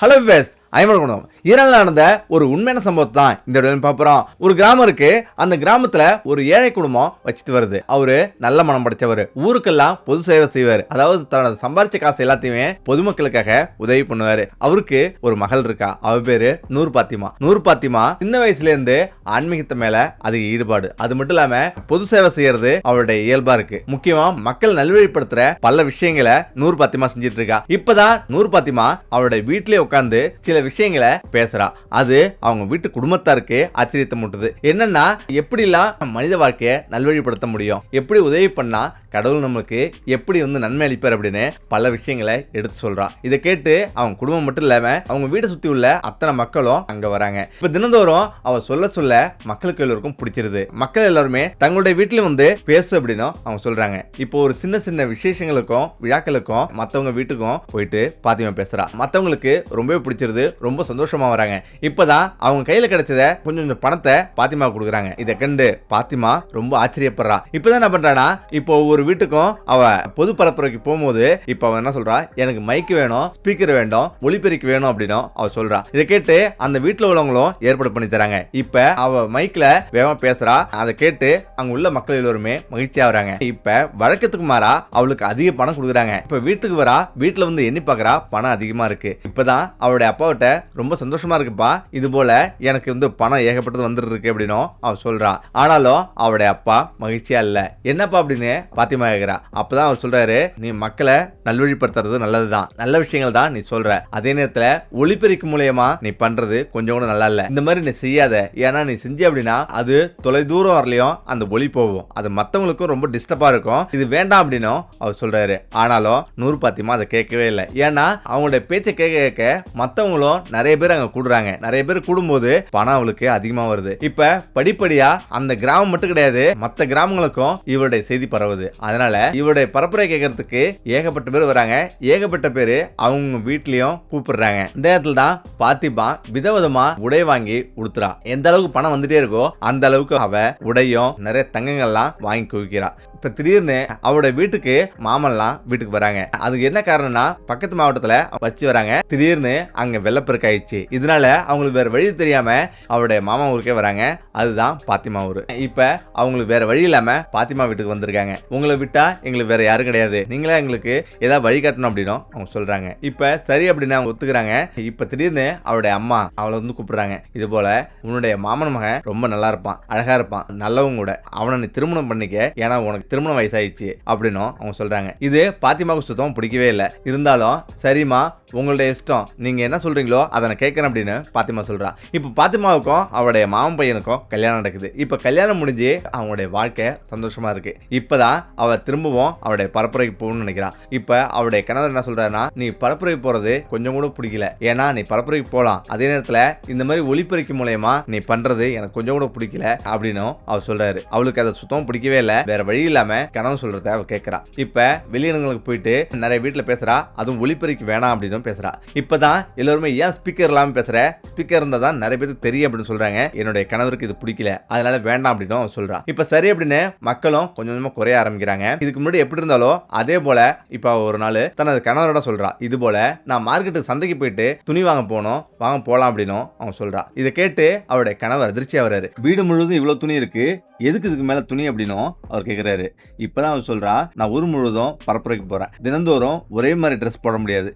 Hello ways ஐமரகுணம் ஈரானில் நடந்த ஒரு உண்மையான சம்பவத்தை தான் இந்த இடத்துல பார்க்குறோம் ஒரு கிராமம் இருக்கு. அந்த கிராமத்துல ஒரு ஏழை குடும்பம் வச்சுட்டு வருது. அவரு நல்ல மனம் படைச்சவர். ஊருக்கெல்லாம் பொது சேவை செய்வார். அதாவது தனது சம்பாரிச்ச காசு எல்லாத்தையுமே பொதுமக்களுக்காக உதவி பண்ணுவாரு. அவருக்கு ஒரு மகள் இருக்கா. அவ பேரு நூறு பாத்திமா. நூறு பாத்திமா சின்ன வயசுல இருந்து ஆன்மீகத்து மேல அதிக ஈடுபாடு. அது மட்டும் இல்லாம பொது சேவை செய்யறது அவருடைய இயல்பா இருக்கு. முக்கியமா மக்கள் நல்வழிப்படுத்துற பல விஷயங்களை நூறு பாத்திமா செஞ்சிட்டு இருக்கா. இப்பதான் நூறு பாத்திமா அவருடைய வீட்டிலே உட்காந்து சில விஷயங்களை பேசுறா. அது அவங்க வீட்டு குடும்பத்தாருக்கு ஆச்சரியத்தை மூட்டுது. என்னன்னா எப்படிலாம் மனித வாழ்க்கையை நல்வழிப்படுத்த முடியும்? எப்படி உதவி பண்ணா கடவுள் நம்மளுக்கு எப்படி வந்து நன்மை அளிப்பார் அப்படின்னு பல விஷயங்களை எடுத்து சொல்றான் இதை கேட்டு அவங்க குடும்பம் மட்டும் இல்லாம அவங்க வீட்டை சுத்தி உள்ள அத்தனை மக்களும் அங்க வராங்க. இப்ப தினந்தோறும் அவ சொல்ல சொல்ல மக்களுக்கு எல்லோருக்கும் பிடிச்சிருது. மக்கள் எல்லாருமே தங்களுடைய வீட்டுல வந்து பேசு அப்படின்னும் அவங்க சொல்றாங்க. இப்போ ஒரு சின்ன சின்ன விசேஷங்களுக்கும் விழாக்களுக்கும் மத்தவங்க வீட்டுக்கும் போயிட்டு பாத்திமா பேசுறா. மத்தவங்களுக்கு ரொம்பவே பிடிச்சிருது. ரொம்ப சந்தோஷமா வராங்க. இப்பதான் அவங்க கையில கிடைச்சத கொஞ்சம் கொஞ்சம் பணத்தை பாத்திமா கொடுக்குறாங்க. இதை கண்டு பாத்திமா ரொம்ப ஆச்சரியப்படுறா. இப்பதான் என்ன பண்றானா இப்போ ஒவ்வொரு வீட்டுக்கும் அவ பொது பரப்புரைக்கு போகும்போது இப்போ அவ என்ன சொல்றா? எனக்கு மைக் வேணும் ஸ்பீக்கர் வேண்டும் ஒளிபெருக்கி வேணும் அப்படின்னும் அவ சொல்றா. இதை கேட்டு அந்த வீட்டுல உள்ளவங்களும் ஏற்பாடு பண்ணி தராங்க. இப்ப அவ மைக்ல வேகமா பேசுறா. அதை கேட்டு அங்க உள்ள மக்கள் எல்லோருமே மகிழ்ச்சியா வராங்க. இப்ப வழக்கத்துக்கு மாறா அவளுக்கு அதிக பணம் கொடுக்குறாங்க. இப்ப வீட்டுக்கு வரா. வீட்டுல வந்து எண்ணி பாக்குறா. பணம் அதிகமா இருக்கு. இப்பதான் அவளுடைய அப்பாவிட்ட ரொம்ப சந்தோஷமா இருக்குப்பா. இது போல எனக்கு வந்து பணம் ஏகப்பட்டது வந்துட்டு இருக்கு அப்படின்னும் அவ சொல்றா. ஆனாலும் அவருடைய அப்பா மகிழ்ச்சியா இல்ல. என்னப்பா அப்படின்னு பாத்திமா கேக்குறா. அப்பதான் அவர் சொல்றாரு நீ மக்களை நல்வழிப்படுத்துறது நல்லதுதான். நல்ல விஷயங்கள் தான் நீ சொல்ற. அதே நேரத்துல ஒளிபெருக்கு மூலியமா நீ பண்றது கொஞ்சம் கூட நல்லா இல்ல. இந்த மாதிரி நீ செய்யாத. ஏன்னா நீ செஞ்ச அப்படின்னா அது தொலை தூரம் வரலையும் அந்த ஒளி போகும். அது மத்தவங்களுக்கும் ரொம்ப டிஸ்டர்பா இருக்கும். இது வேண்டாம் அப்படின்னும் அவர் சொல்றாரு. ஆனாலும் நூறு பாத்திமா அதை கேட்கவே இல்லை. ஏன்னா அவங்களுடைய பேச்சை கேட்க கேட்க மத்தவங்களும் நிறைய பேர் அங்க கூடுறாங்க. நிறைய பேர் கூடும்போது பணம் அவளுக்கு அதிகமா வருது. இப்ப படிப்படியா அந்த கிராமம் மட்டும் கிடையாது மத்த கிராமங்களுக்கும் இவருடைய செய்தி பரவுது. அதனால இவருடைய பரப்புரை கேட்கறதுக்கு ஏகப்பட்ட பேர் வராங்க. ஏகப்பட்ட பேர் அவங்க வீட்லயும் கூப்பிடுறாங்க. இந்த நேரத்தில் தான் பாத்திமா விதவிதமா உடை வாங்கி உடுத்துறா. எந்த அளவுக்கு பணம் வந்துட்டே இருக்கோ அந்த அளவுக்கு அவ உடையும் நிறைய தங்கங்கள்லாம் வாங்கி குவிக்கிறா. இப்போ திடீர்னு அவரோட வீட்டுக்கு மாமன்லாம் வீட்டுக்கு வராங்க. அதுக்கு என்ன காரணம்னா பக்கத்து மாவட்டத்தில் வச்சு வராங்க. திடீர்னு அங்கே வெள்ளப்பெருக்கு ஆயிடுச்சு இதனால அவங்களுக்கு வேற வழி தெரியாம அவருடைய மாமா ஊருக்கே வராங்க. அதுதான் பாத்திமா ஊர். இப்போ அவங்களுக்கு வேற வழி இல்லாமல் பாத்திமா வீட்டுக்கு வந்திருக்காங்க. உங்களை விட்டா எங்களுக்கு வேற யாரும் கிடையாது. நீங்களே எங்களுக்கு ஏதாவது வழி காட்டணும் அப்படின்னும் அவங்க சொல்றாங்க. இப்போ சரி அப்படின்னு அவங்க ஒத்துக்கிறாங்க. இப்போ திடீர்னு அவருடைய அம்மா அவளை வந்து கூப்பிடுறாங்க. இது போல உன்னுடைய மாமன் மகன் ரொம்ப நல்லா இருப்பான். அழகா இருப்பான். நல்லவங்க கூட. அவனை நீ திருமணம் பண்ணிக்க. ஏன்னா உனக்கு திருமணம் வயசாயிடுச்சு அப்படின்னும் அவங்க சொல்றாங்க. இது பாத்திமாவுக்கு சுத்தம் பிடிக்கவே இல்லை. இருந்தாலும் சரிம்மா உங்களுடைய இஷ்டம். நீங்கள் என்ன சொல்கிறீங்களோ அதை நான் கேட்குறேன் அப்படின்னு பாத்திமா சொல்கிறான் இப்போ பாத்திமாவுக்கும் அவருடைய மாமன் பையனுக்கும் கல்யாணம் நடக்குது. இப்போ கல்யாணம் முடிஞ்சு அவங்களுடைய வாழ்க்கை சந்தோஷமாக இருக்குது இப்போ தான் அவள் திரும்பவும் அவருடைய பரப்புரைக்கு போகணும்னு நினைக்கிறான் இப்போ அவருடைய கணவர் என்ன சொல்கிறாருன்னா நீ பரப்புரைக்கு போகிறது கொஞ்சம் கூட பிடிக்கல. ஏன்னா நீ பரப்புரைக்கு போகலாம் அதே நேரத்தில் இந்த மாதிரி ஒளிப்பெருக்கி மூலயமா நீ பண்ணுறது எனக்கு கொஞ்சம் கூட பிடிக்கல அப்படின்னும் அவர் சொல்கிறாரு அவளுக்கு அதை சுத்தம் பிடிக்கவே இல்லை. வேற வழி இல்லாமல் கணவன் சொல்கிறத அவள் கேட்குறா. இப்போ வெளியிடங்களுக்கு போயிட்டு நிறைய வீட்டில் பேசுகிறா அதுவும் ஒளிப்பெருக்கி வேணாம் அப்படின்னு பேசுறா. இப்பதான் எல்லாருமே ஏன் ஸ்பீக்கர் இல்லாமல் பேசுற? ஸ்பீக்கர் இருந்தா தான் நிறைய பேருக்கு தெரியும் அப்படின்னு சொல்றாங்க. என்னுடைய கணவருக்கு இது பிடிக்கல. அதனால வேண்டாம் அப்படின்னு அவன் சொல்றா. இப்ப சரி அப்படின்னு மக்களும் கொஞ்சம் கொஞ்சமா குறைய ஆரம்பிக்கிறாங்க. இதுக்கு முன்னாடி எப்படி இருந்தாலோ அதே போல இப்ப ஒரு நாள் தனது கணவரோட சொல்றா. இது போல நான் மார்க்கெட்டுக்கு சந்தைக்கு போயிட்டு துணி வாங்க போனோம் வாங்க போலாம் அப்படின்னும் அவன் சொல்றா. இதை கேட்டு அவருடைய கணவர் அதிர்ச்சி வராரு வீடு முழுவதும் இவ்வளவு துணி இருக்கு. எதுக்கு இதுக்கு மேல துணி அப்படின்னும் அவர் கேட்குறாரு இப்பதான் அவர் சொல்றா நான் ஊர் முழுவதும் பரப்புரைக்கு போறேன். தினந்தோறும் ஒரே மாதிரி ட்ரெஸ் போட முடியாது.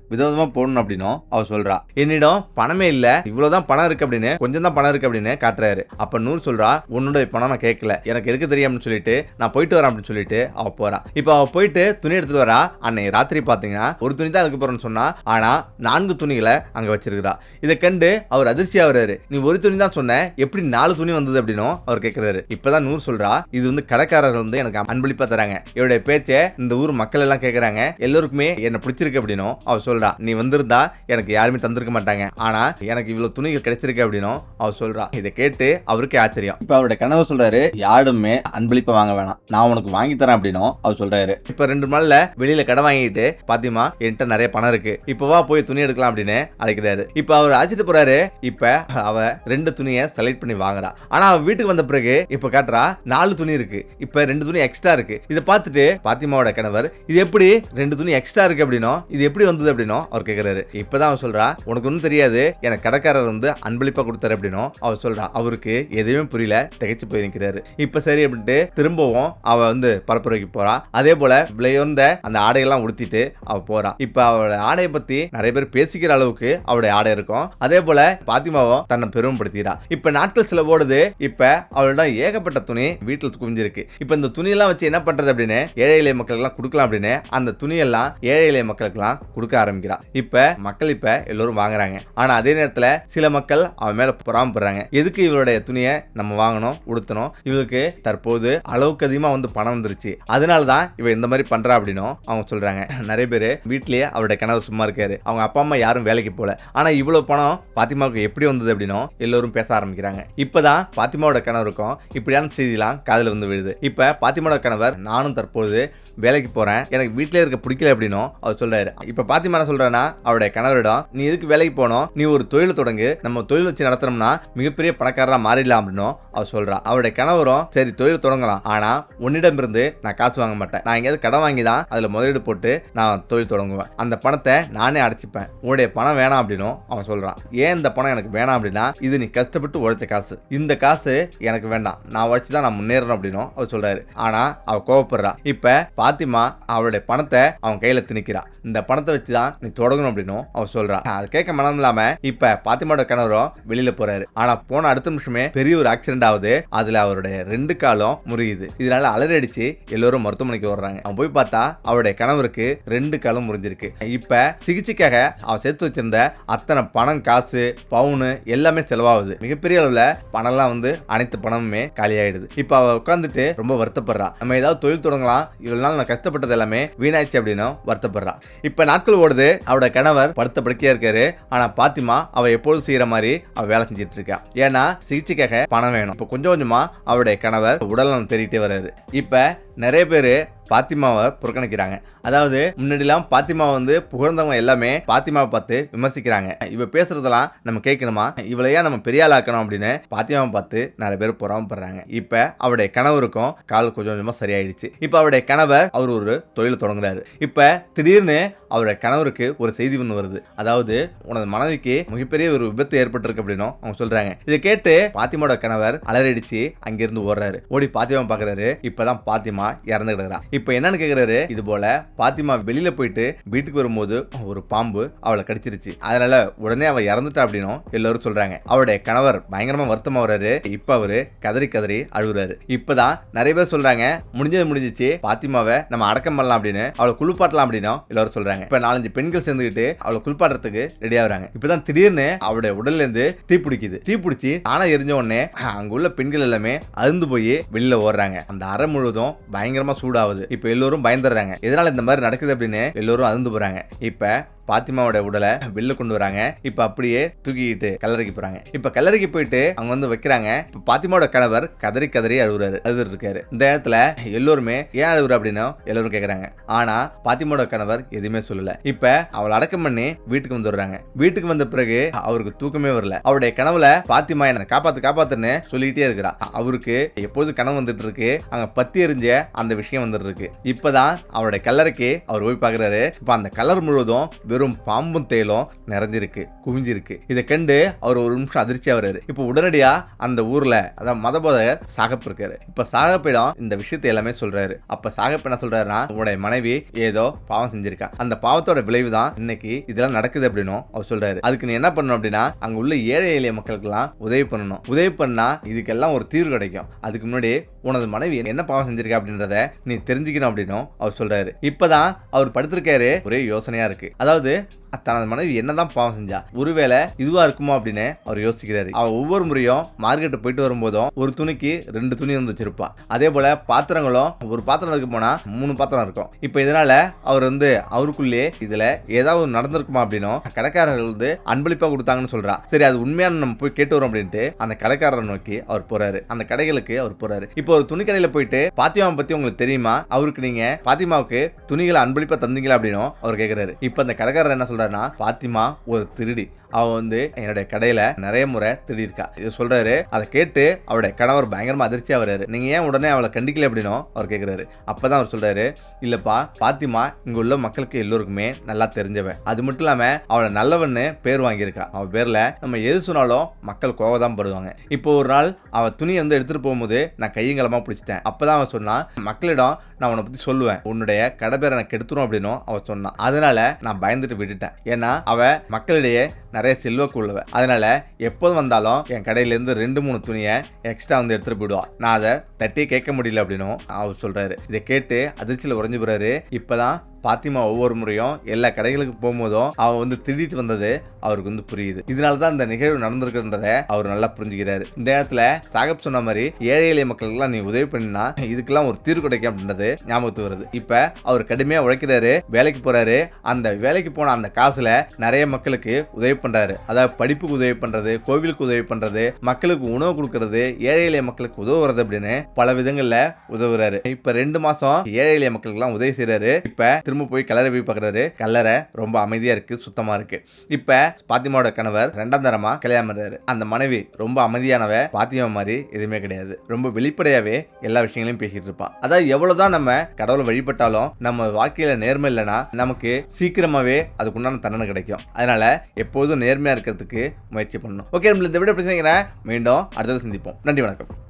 விதவிதமா போடணும் அப்படின்னும் அவர் சொல்றா. என்னிடம் பணமே இல்ல. இவ்வளவுதான் பணம் இருக்கு அப்படின்னு கொஞ்சம் தான் பணம் இருக்கு அப்படின்னு காட்டுறாரு. அப்ப நூறு சொல்றா உன்னுடைய பணம் நான் கேட்கல எனக்கு எதுக்கு தெரியாமனு சொல்லிட்டு நான் போயிட்டு வரேன். அப்படின்னு சொல்லிட்டு அவ போறா. இப்ப அவ போயிட்டு துணி எடுத்துட்டு வரா. அன்னைக்கு ராத்திரி பாத்தீங்கன்னா ஒரு துணி தான் அதுக்கு போறேன்னு சொன்னா ஆனா நான்கு துணிகளை அங்க வச்சிருக்கிறா. இதை கண்டு அவர் அதிர்ச்சி ஆகுறாரு. நீ ஒரு துணி தான் சொன்ன. எப்படி நாலு துணி வந்தது? அப்படின்னும் அவர் கேட்கிறாரு இப்பதான் நூறு சொல்றா இது வந்து கடைக்காரர்கள் வந்து எனக்கு அன்பளிப்பா தராங்க. இவருடைய பேச்சை இந்த ஊர் மக்கள் எல்லாம் கேட்கறாங்க எல்லோருக்குமே என்ன பிடிச்சிருக்கு அப்படின்னும் அவர் சொல்றா. நீ வந்திருந்தா எனக்கு யாருமே தந்திருக்க மாட்டாங்க. ஆனா எனக்கு இவ்வளவு துணிகள் கிடைச்சிருக்கு அப்படின்னும் அவர் சொல்றா. இதை கேட்டு அவருக்கே ஆச்சரியம். இப்ப அவருடைய கனவு சொல்றாரு யாருமே அன்பளிப்பை வாங்க வேணாம். நான் உனக்கு வாங்கி தரேன் அப்படின்னும் அவர் சொல்றாரு. இப்ப ரெண்டு நாள்ல வெளியில கடை வாங்கிட்டு பாத்திமா என்கிட்ட நிறைய பணம் இருக்கு. இப்போவா போய் துணி எடுக்கலாம் அப்படின்னு அழைக்கிறாரு. இப்ப அவர் அழைச்சிட்டு போறாரு. இப்ப அவ ரெண்டு துணியை செலக்ட் பண்ணி வாங்குறா. ஆனா அவ வீட்டுக்கு வந்த பிறகு இப்ப காட்டுறா நாலு துணி இருக்கு. இப்ப ரெண்டு துணி எக்ஸ்ட்ரா இருக்கு. இதை பார்த்துட்டு பாத்திமாவோட கணவர் இது எப்படி ரெண்டு துணி எக்ஸ்ட்ரா இருக்கு அப்படின்னும் இது எப்படி வந்தது அப்படின்னும் அவர் கேக்குறாரு. இப்பதான் அவன் சொல்றா உனக்கு ஒன்றும் தெரியாது எனக்கு கடைக்காரர் வந்து அன்பளிப்பா கொடுத்தாரு அப்படின்னும். அவர் சொல்றா அவருக்கு எதுவுமே புரியல திகைச்சு போய் நிற்கிறாரு இப்ப சரி அப்படின்ட்டு திரும்பவும் அவ வந்து பரப்புரைக்கு போறா. அதே போல விலையுந்த அந்த ஆடையெல்லாம் உடுத்திட்டு அவ போறா. இப்ப அவளோட ஆடையை பத்தி நிறைய பேர் பேசிக்கிற அளவுக்கு அவளுடைய ஆடை இருக்கும். அதே போல பாத்திமாவும் தன்னை பெருமைப்படுத்திக்கிறா. இப்ப நாட்கள் சில ஓடுது இப்ப அவளோட ஏகப்பட்ட துணி வீட்டில் குவிஞ்சிருக்கு. இப்ப இந்த துணியெல்லாம் வச்சு என்ன பண்றது அப்படின்னு ஏழை எளிய மக்களுக்கெல்லாம் கொடுக்கலாம் அப்படின்னு அந்த துணியெல்லாம் ஏழை எளிய மக்களுக்கெல்லாம் கொடுக்க ஆரம்பிக்கிறா. இப்ப மக்கள் இப்ப எல்லோரும் வாங்குறாங்க. ஆனா அதே நேரத்துல சில மக்கள் அவன் மேல புறாமப்படுறாங்க எதுக்கு இவருடைய துணியை நம்ம வாங்கணும் உடுத்தணும்? இவளுக்கு தற்போது அளவுக்கு அதிகமா வந்து பணம் வந்துருச்சு. அதனால தான் இவ இந்த மாதிரி பண்றா அப்படின்னும் அவங்க சொல்றாங்க. நிறைய பேர் வீட்லயே அவருடைய கனவு சும்மா இருக்காரு. அவங்க அப்பா அம்மா யாரும் வேலைக்கு போல. ஆனா இவ்வளவு பணம் பாத்திமாவுக்கு எப்படி வந்தது அப்படின்னும் எல்லோரும் பேச ஆரம்பிக்கிறாங்க. இப்பதான் பாத்திமாவோட கணவருக்கும் இப்படியான செய்திலாம் காதில் வந்து விழுது. இப்ப பாத்திமாவோட கணவர் நானும் தற்போது வேலைக்கு போகிறேன் எனக்கு வீட்டிலே இருக்க பிடிக்கல அப்படின்னும் அவர் சொல்கிறாரு இப்போ பாத்திமா என்ன சொல்கிறேன்னா அவருடைய கணவரிடம் நீ எதுக்கு வேலைக்கு போனோம் நீ ஒரு தொழில் தொடங்கு. நம்ம தொழில் வச்சு நடத்துனோம்னா மிகப்பெரிய பணக்காரராக மாறிடலாம் அப்படின்னும் அவர் சொல்றா அவருடைய கணவரும் சரி தொழில் தொடங்கலாம். ஆனால் உன்னிடம் இருந்து நான் காசு வாங்க மாட்டேன். நான் எங்கேயாவது கடன் வாங்கி தான் அதில் முதலீடு போட்டு நான் தொழில் தொடங்குவேன். அந்த பணத்தை நானே அடைச்சிப்பேன். உன்னுடைய பணம் வேணாம் அப்படின்னும் அவன் சொல்கிறான் ஏன் இந்த பணம் எனக்கு வேணாம் அப்படின்னா இது நீ கஷ்டப்பட்டு உழைச்ச காசு. இந்த காசு எனக்கு வேண்டாம். நான் உழைச்சி தான் நான் முன்னேறணும் அப்படின்னும் அவர் சொல்கிறாரு ஆனால் அவள் கோவப்படுறா. இப்போ பாத்திமா அவளுடைய பணத்தை அவன் கையில திணிக்கிறா. இந்த பணத்தை வச்சு தான் நீ தொடங்கணும் அப்படின்னும் அவன் சொல்றான் அது கேட்க மனம் இல்லாம இப்ப பாத்திமாவோட கணவரும் வெளியில போறாரு. ஆனா போன அடுத்த நிமிஷமே பெரிய ஒரு ஆக்சிடென்ட் ஆகுது. அதுல அவருடைய ரெண்டு காலம் முறியுது. இதனால அலறி அடிச்சு எல்லோரும் மருத்துவமனைக்கு வர்றாங்க அவன் போய் பார்த்தா அவருடைய கணவருக்கு ரெண்டு காலம் முறிஞ்சிருக்கு. இப்ப சிகிச்சைக்காக அவன் சேர்த்து வச்சிருந்த அத்தனை பணம் காசு பவுனு எல்லாமே செலவாகுது. மிகப்பெரிய அளவுல பணம்லாம் வந்து அனைத்து பணமுமே காலியாயிடுது. இப்ப அவ உட்காந்துட்டு ரொம்ப வருத்தப்படுறா. நம்ம ஏதாவது தொழில் தொடங்கலாம். இவ்வளவு நாள் நான் கஷ்டப்பட்டது எல்லாமே வீணாச்சு அப்படின்னு வருத்தப்படுறா. இப்ப நாட்கள் ஓடுது அவரோட கணவர் படுத்த படுக்கையா இருக்காரு. ஆனா பாத்திமா அவ எப்பொழுதும் செய்யற மாதிரி அவ வேலை செஞ்சுட்டு இருக்கா. ஏன்னா சிகிச்சைக்காக பணம் வேணும். இப்ப கொஞ்சம் கொஞ்சமா அவருடைய கணவர் உடல்நலம் தேறிட்டே வர்றாரு. இப்ப நிறைய பேர் பாத்திமாவை புறக்கணிக்கிறாங்க. அதாவது முன்னாடிலாம் பாத்திமாவை வந்து புகழ்ந்தவங்க எல்லாமே பாத்திமாவை பார்த்து விமர்சிக்கிறாங்க. இவ பேசுறதெல்லாம் நம்ம கேட்கணுமா? இவளையா நம்ம பெரிய ஆக்கணும் அப்படின்னு பாத்திமாவை பார்த்து நிறைய பேர் புறாமப்படுறாங்க. இப்போ அவருடைய கணவருக்கும் கால் கொஞ்சம் கொஞ்சமாக சரியாயிடுச்சு. இப்போ அவருடைய கணவர் அவர் ஒரு தொழில் தொடங்குறாரு. இப்போ திடீர்னு அவருடைய கணவருக்கு ஒரு செய்தி ஒன்று வருது. அதாவது உனது மனைவிக்கு மிகப்பெரிய ஒரு விபத்து ஏற்பட்டிருக்கு அப்படின்னும் அவங்க சொல்றாங்க. இதை கேட்டு பாத்திமாவோட கணவர் அலறடிச்சு. அங்கிருந்து ஓடுறாரு. ஓடி பாத்திமா பார்க்குறாரு. இப்போதான் பாத்திமா இறந்து கிடக்குறா. இப்ப என்னன்னு கேக்குறாரு? இது போல பாத்திமா வெளியில போயிட்டு வீட்டுக்கு வரும்போது ஒரு பாம்பு அவளை கடிச்சிருச்சு. அதனால உடனே அவ இறந்துட்டா அப்படின்னும் எல்லாரும் சொல்றாங்க. அவருடைய கணவர் பயங்கரமா வருத்தமா வர்றாரு. இப்ப அவரு கதறி கதறி அழுகுறாரு. இப்பதான் நிறைய பேர் சொல்றாங்க முடிஞ்சது முடிஞ்சிச்சு பாத்திமாவை நம்ம அடக்கம் பண்ணலாம் அப்படின்னு. அவளை குளிப்பாட்டலாம் அப்படின்னும் எல்லாரும் சொல்றாங்க. இப்ப நாலஞ்சு பெண்கள் சேர்ந்துக்கிட்டு அவளை குளிப்பாட்டுறதுக்கு ரெடி ஆகுறாங்க. இப்பதான் திடீர்னு அவருடைய உடல்ல இருந்து தீ பிடிக்குது. தீ பிடிச்சி ஆனா எரிஞ்ச உடனே அங்க உள்ள பெண்கள் எல்லாமே அருந்து போய் வெளியில ஓடுறாங்க. அந்த அறை முழுவதும் பயங்கரமா சூடாகுது. இப்ப எல்லோரும் பயந்துடுறாங்க. எதனால இந்த மாதிரி நடக்குது அப்படின்னு எல்லோரும் அருந்து போறாங்க. இப்ப பாத்திமாவோட உடலை வெளில கொண்டு வராங்க. இப்ப அப்படியே தூக்கிட்டு கல்லறைக்கு போறாங்க. இப்ப கல்லறைக்கு போயிட்டு அவங்க வந்து வைக்கிறாங்க. இப்ப பாத்திமாவோட கணவர் கதறி கதறி அழுகுறாரு அழுது இருக்காரு. இந்த இடத்துல எல்லோருமே ஏன் அழுகுற அப்படின்னு எல்லாரும் கேக்குறாங்க. ஆனா பாத்திமாவோட கணவர் எதுவுமே சொல்லல. இப்ப அவளை அடக்கம் பண்ணி வீட்டுக்கு வந்துடுறாங்க வீட்டுக்கு வந்த பிறகு அவருக்கு தூக்கமே வரல. அவருடைய கனவுல பாத்திமா என்ன காப்பாத்து காப்பாத்துன்னு சொல்லிட்டே இருக்கிறா. அவருக்கு எப்போது கனவு வந்துட்டு இருக்கு. அங்க பத்தி எரிஞ்ச அந்த விஷயம் வந்துட்டு இருக்கு. இப்பதான் அவருடைய கல்லறைக்கு அவர் போய் பாக்குறாரு. இப்ப அந்த கலர் முழுவதும் வெறும் பாம்பும் தேலும் நிறைஞ்சிருக்கு குவிஞ்சிருக்கு. இதை கண்டு அவர் ஒரு நிமிஷம் அதிர்ச்சி ஆகுறாரு இப்போ உடனடியாக அந்த ஊரில் அதான் மதபோதகர் சாகப் இருக்காரு. இப்போ சாகப்பிடம் இந்த விஷயத்தை எல்லாமே சொல்கிறாரு அப்போ சாகப் என்ன சொல்கிறாருன்னா உங்களுடைய மனைவி ஏதோ பாவம் செஞ்சிருக்கா. அந்த பாவத்தோட விளைவு தான் இன்னைக்கு இதெல்லாம் நடக்குது அப்படின்னும் அவர் சொல்கிறாரு அதுக்கு நீ என்ன பண்ணணும் அப்படின்னா அங்கே உள்ள ஏழை எளிய மக்களுக்கெல்லாம் உதவி பண்ணணும். உதவி பண்ணால் இதுக்கெல்லாம் ஒரு தீர்வு கிடைக்கும். அதுக்கு முன்னாடி உனது மனைவி என்ன பாவம் செஞ்சிருக்கா அப்படின்றத நீ தெரிஞ்சுக்கணும் அப்படின்னும் அவர் சொல்கிறாரு இப்போதான் அவர் படுத்திருக்காரு ஒரே யோசனையாக இருக்குது அதாவது de தனது மனைவி என்னதான் பாவம் செஞ்சா ஒருவேளை இதுவா இருக்குமோ அப்படின்னு அவர் யோசிக்கிறாரு. அவ ஒவ்வொரு முறையும் மார்க்கெட்டு போயிட்டு வரும்போதும் ஒரு துணிக்கு ரெண்டு துணி வந்து வச்சிருப்பா. அதே போல பாத்திரங்களும் ஒரு பாத்திரம் இருக்கு போனா மூணு பாத்திரம் இருக்கும். இப்போ இதனால அவர் வந்து அவருக்குள்ளே இதுல ஏதாவது நடந்திருக்குமா அப்படின்னும் கடைக்காரர்கள் வந்து அன்பளிப்பா கொடுத்தாங்கன்னு சொல்றா. சரி அது உண்மையான நம்ம போய் கேட்டு வரோம் அப்படின்ட்டு அந்த கடைக்காரரை நோக்கி அவர் போறாரு. அந்த கடைகளுக்கு அவர் போறாரு. இப்போ ஒரு துணி கடையில போயிட்டு பாத்திமாவை பத்தி உங்களுக்கு தெரியுமா? அவருக்கு நீங்க பாத்திமாவுக்கு துணிகளை அன்பளிப்பா தந்தீங்களா அப்படின்னும் அவர் கேக்குறாரு. இப்போ அந்த கடைக்காரர் என்ன சொல்றாருன்னா பாத்திமா ஒரு திருடி. அவன் வந்து என்னுடைய கடையில நிறைய முறை திடீர்க்கா இது சொல்றாரு அதை கேட்டு அவருடைய கணவர் பயங்கரமா அதிர்ச்சியா வர்றாரு. நீங்க ஏன் உடனே அவளை கண்டிக்கல அப்படின்னும் அவர் கேக்குறாரு. அப்பதான் அவர் சொல்றாரு இல்லப்பா பாத்திமா இங்க உள்ள மக்களுக்கு எல்லோருக்குமே நல்லா தெரிஞ்சவ. அது மட்டும் இல்லாம அவளை நல்லவன்னு பேர் வாங்கியிருக்கா. அவ பேர்ல நம்ம எது சொன்னாலும் மக்கள் கோவம் தான் படுவாங்க. இப்போ ஒரு நாள் அவ துணியை வந்து எடுத்துட்டு போகும்போது நான் கையங்கலமா பிடிச்சிட்டேன். அப்பதான் அவன் சொன்னான் மக்களிடம் நான் உன்னை பத்தி சொல்லுவேன். உன்னுடைய கடை பேரை எனக்கு எடுத்துரும் அப்படின்னும் அவன் சொன்னான் அதனால நான் பயந்துட்டு விட்டுட்டேன். ஏன்னா அவ மக்களிடையே நிறைய செல்வாக்கு உள்ளவ அதனால எப்போது வந்தாலும் என் கடையிலேருந்து ரெண்டு மூணு துணியை எக்ஸ்ட்ரா வந்து எடுத்துட்டு போயிடுவா. நான் அதை தட்டி கேட்க முடியல அப்படின்னும் அவர் சொல்றாரு. இதை கேட்டு அதிர்ச்சியில் உறைஞ்சு போறாரு. இப்போதான் பாத்திமா ஒவ்வொரு முறையும் எல்லா கடைகளுக்கு போகும்போதும் அவன் வந்து திருடிட்டு வந்தது அவருக்கு வந்து புரியுது. இதனால தான் இந்த நிகழ்வு நடந்திருக்குன்றத அவர் நல்லா புரிஞ்சுக்கிறாரு. இந்த நேரத்தில் சாகப் சொன்ன மாதிரி ஏழை எளிய மக்களுக்கெல்லாம் நீ உதவி பண்ணினா இதுக்கெல்லாம் ஒரு தீர்வு கிடைக்கும் அப்படின்றது ஞாபகத்துக்கு வருது. இப்போ அவர் கடுமையாக உழைக்கிறாரு வேலைக்கு போறாரு. அந்த வேலைக்கு போன அந்த காசுல நிறைய மக்களுக்கு உதவி பண்ணுறாரு அதாவது படிப்புக்கு உதவி பண்ணுறது கோவிலுக்கு உதவி பண்றது மக்களுக்கு உணவு கொடுக்கறது ஏழை எளிய மக்களுக்கு உதவுறது அப்படின்னு பல விதங்களில் உதவுறாரு. இப்போ ரெண்டு மாசம் ஏழை எளிய மக்களுக்கெல்லாம் உதவி செய்கிறாரு இப்ப திரும்ப போய் கலரை போய் பார்க்குறாரு கல்லறை ரொம்ப அமைதியாக இருக்குது சுத்தமாக இருக்குது இப்போ பாத்திமாவோட கணவர் ரெண்டாம் தரமாக கல்யாணம் பண்றாரு அந்த மனைவி ரொம்ப அமைதியானவ பாத்திமா மாதிரி எதுவுமே கிடையாது. ரொம்ப வெளிப்படையாகவே எல்லா விஷயங்களையும் பேசிகிட்டு இருப்பான் அதாவது எவ்வளவுதான் நம்ம கடவுளை வழிபட்டாலும் நம்ம வாழ்க்கையில் நேர்மை இல்லைன்னா நமக்கு சீக்கிரமாகவே அதுக்குண்டான தண்டனை கிடைக்கும். அதனால் எப்போதும் நேர்மையாக இருக்கிறதுக்கு முயற்சி பண்ணணும். ஓகே நம்மள இந்த விட பிரச்சனைங்கிறேன் மீண்டும் அடுத்தது சந்திப்போம். நன்றி வணக்கம்.